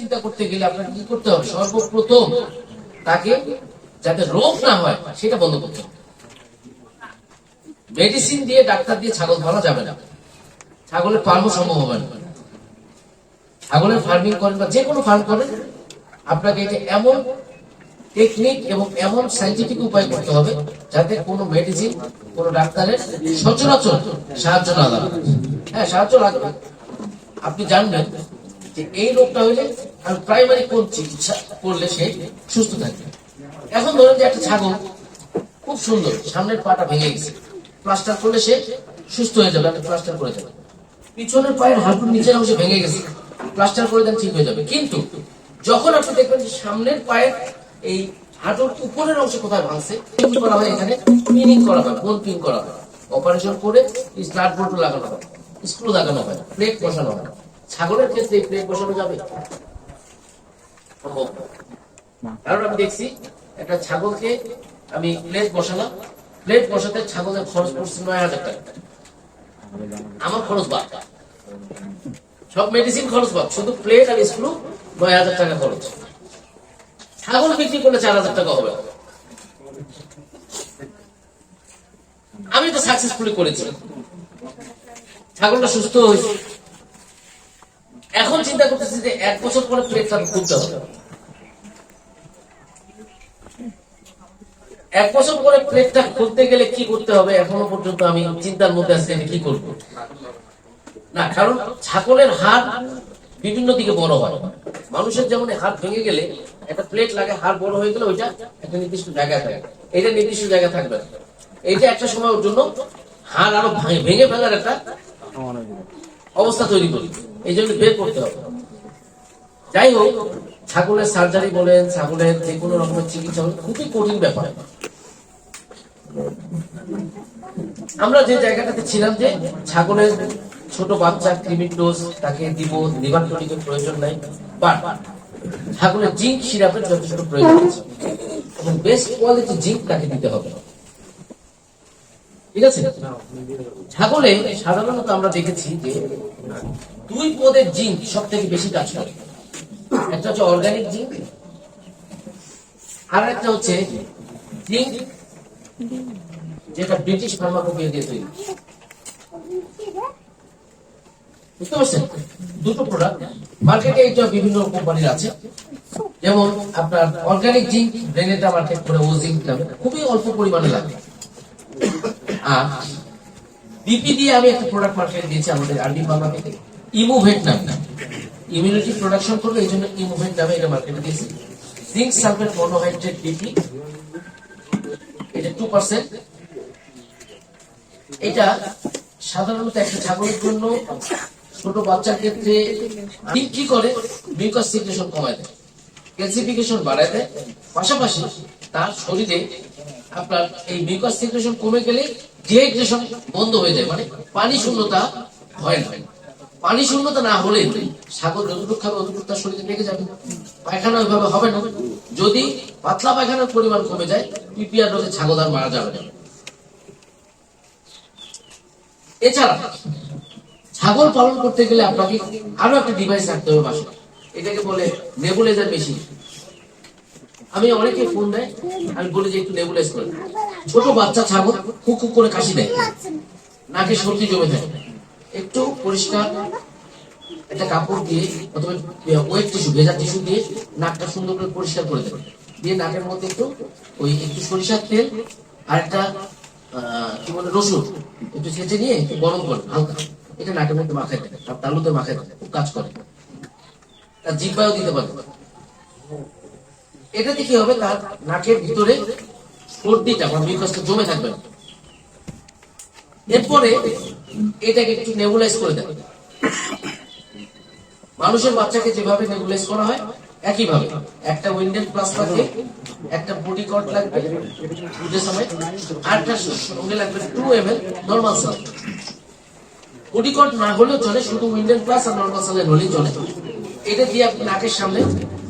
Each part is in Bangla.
চিন্তা করতে গেলে আপনাকে কি করতে হবে? সর্বপ্রথম তাকে যাতে রোগ না হয়, সেটা বন্ধ করতে মেডিসিন দিয়ে ডাক্তার দিয়ে ছাগল ধরা যাবে না। ছাগলের ফার্মও সম্ভব হবে না। ছাগলের ফার্মিং করেন বা যে কোনো ফার্ম করেন, আপনাকে এটা এমন টেকনিক এবং এমন সাইন্টিফিক উপায় করতে হবে যাতে কোনো মেডিসিন কোনো ডাক্তারের সচরাচর সাহায্য না লাগবে হ্যাঁ সাহায্য লাগবে। আপনি জানবেন যে এই রোগটা হইলে আর প্রাইমারি কোন চিকিৎসা করলে সে সুস্থ থাকবে? এখন ধরেন যে একটা ছাগল খুব সুন্দর, সামনের পাটা ভেঙে গেছে। প্লাস্টার করলে সে সুস্থ হয়ে যাবে আপনি প্লাস্টার করে যাবে পিছনের পায়ের হাঁটুর নিচের অংশে ভেঙে গেছে। প্লাস্টার করে দেন, ঠিক হয়ে যাবে। কিন্তু যখন আপনি দেখবেন যে সামনের পায়ের এই হাঁটুর উপরের অংশে কোথায় ভাঙছে পিন করা হয় এখানে পিনিং করা হয় বোন পিন করা হয়। অপারেশন করে স্টার্ট বোল্ট লাগানো হয় স্ক্রু লাগানো হয় প্লেট বসানো হয়। ছাগলের ক্ষেত্রে প্লেট বসানো যাবে? কারণ আমি দেখছি, একটা ছাগলকে আমি প্লেট বসালাম। প্লেট বসাতে ছাগলের খরচ পড়ছে নয় হাজার টাকা। আমার খরচ বাদ। সব মেডিসিন খরচ বাদ। শুধু প্লেট আর স্ক্রু নয় হাজার টাকা খরচ। ছাগল বিক্রি করলে চার হাজার টাকা হবে। আমি তো সাকসেসফুলি করেছি। ছাগলটা সুস্থ হয়েছে। এখন চিন্তা করতেছি যে এক বছর পরে প্লেটটা খুলতে হবে। এক বছর পরে প্লেটটা খুলতে গেলে কি করতে হবে? এখনও পর্যন্ত আমি চিন্তার মধ্যে আছি আমি কি করব? না, কারণ ছাগলের হাড় বিভিন্ন দিকে বড় হয়। মানুষের যেমন হাড় ভেঙে গেলে, একটা প্লেট লাগে, হাড় বড় হয়ে গেলে ওইটা একটা নির্দিষ্ট জায়গায় থাকে। এটা নির্দিষ্ট জায়গায় থাকবে। এইটা একটা সময় ওর জন্য হাড় আরও ভাঙে- ভেঙে ফেলার একটা অবস্থা তৈরি করি এই জন্য বের করতে হবে। যাই হোক, ছাগলের সার্জারি বলেন, ছাগলের যে কোনো রকমের চিকিৎসা খুবই কঠিন ব্যাপার। আমরা যে জায়গাটাতে ছিলাম যে ছাগলের ছোট বাচ্চা ক্রিমির ডোজ তাকে দিব লিভার টনিকের প্রয়োজন নাই বাট ছাগলের জিঙ্ক সিরাপের যথেষ্ট প্রয়োজন আছে। এবং বেস্ট কোয়ালিটি জিঙ্ক তাকে দিতে হবে। ঠিক আছে? ছাগলে সাধারণত আমরা দেখেছি যে দুই পদের জিঙ্ক সব থেকে বেশি কাজ করে। একটা হচ্ছে অর্গানিক জিঙ্ক আর একটা হচ্ছে জিঙ্ক যেটা ব্রিটিশ ফার্মাকোপিয়া দিয়ে তৈরি। বুঝতে পারছেন? দুটো প্রোডাক্ট মার্কেটে এইটা বিভিন্ন কোম্পানির আছে। যেমন আপনার অর্গানিক জিঙ্ক ব্রেনেটা মার্কেট করে ও জিঙ্ক খুবই অল্প পরিমাণে লাগে। আর বিপি দিয়ে আমি একটা প্রোডাক্ট মার্কেটে দিয়েছি আমাদের আরডি ফার্মা থেকে ইমোভেট নাম। ইমিউনিটি প্রোডাকশন করবে, এই জন্য ইমোভেট নামে এটা মার্কেটে দিয়েছি। জিঙ্ক সালফেট মনোহাইড্রেট বিপি এটা টু পার্সেন্ট এটা সাধারণত একটা ছাগলের জন্য ছোট বাচ্চার ক্ষেত্রে কি করে মিউকাস সিক্রেশন কমায় দেয় ক্যালসিফিকেশন বাড়ায় দেয়। পাশাপাশি তার শরীরে আপনার এই মিউকাস সিক্রেশন কমে গেলে ডিহাইড্রেশন বন্ধ হয়ে যায় মানে পানি শূন্যতা হয় না। পানি শূন্যতা না হলে ছাগল যতটুকু খাবে অতটুকু তার শরীরে লেগে যাবে। পায়খানা ওইভাবে হবে না। যদি পাতলা পায়খানার পরিমাণ কমে যায় পিপিআর রোগে ছাগল আর মারা যাবে না। এছাড়া ছাগল পালন করতে গেলে আপনাকে আরও একটা ডিভাইস রাখতে হবে বাসায় এটাকে বলে নেবুলাইজার মেশিন আমি অনেকে ফোন দেয়, আমি বলি যে একটু নেবুলাইজ করে। ছোট বাচ্চা ছাগল খুব খুব করে কাশি দেয়। নাকে সর্দি জমে যায়। একটু পরিষ্কার একটা কাপড় দিয়ে অথবা ওয়েট টিস্যু ভেজা টিস্যু দিয়ে নাকটা সুন্দর করে পরিষ্কার করে দেবে দিয়ে নাকের মধ্যে একটু ওই একটু সরিষার তেল আর একটা কি বলে, রসুন একটু ছেঁচে নিয়ে একটু গরম করে হালকা। এটা নাকের মধ্যে মাখায় দেবে আর তালুতে মাখায় দেবে খুব কাজ করে। তার জিব্বাও দিতে পারবে এটাতে কি হবে, তার নাকের ভিতরে সর্দিটা বা মিউকাসটা জমে থাকবে এরপরে এটাকে একটু নেবুলাইজ করে দেবে মানুষের বাচ্চাকে যেভাবে নেবুলাইজ করা হয়, একইভাবে। একটা উইন্ডেল প্লাস লাগবে, একটা বডি কট লাগবে দুধের সময়। আর সঙ্গে লাগবে টু এম এল নর্মাল সাল বডি কট না হলেও চলে, শুধু উইন্ডেল প্লাস আর নর্মাল সালের হলেই চলে। এটা দিয়ে আপনি নাকের সামনে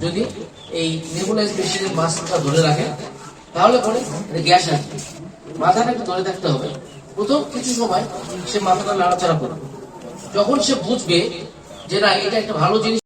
যদি এই নেবুলাইজ মেশিনের মাস্কটা ধরে রাখেন, তাহলে পরে গ্যাস আসবে। মাথাটা একটু ধরে থাকতে হবে। প্রথম কিছু সময় সে মাথাটা নাড়াচাড়া করবে। যখন সে বুঝবে যে না, এটা একটা ভালো জিনিস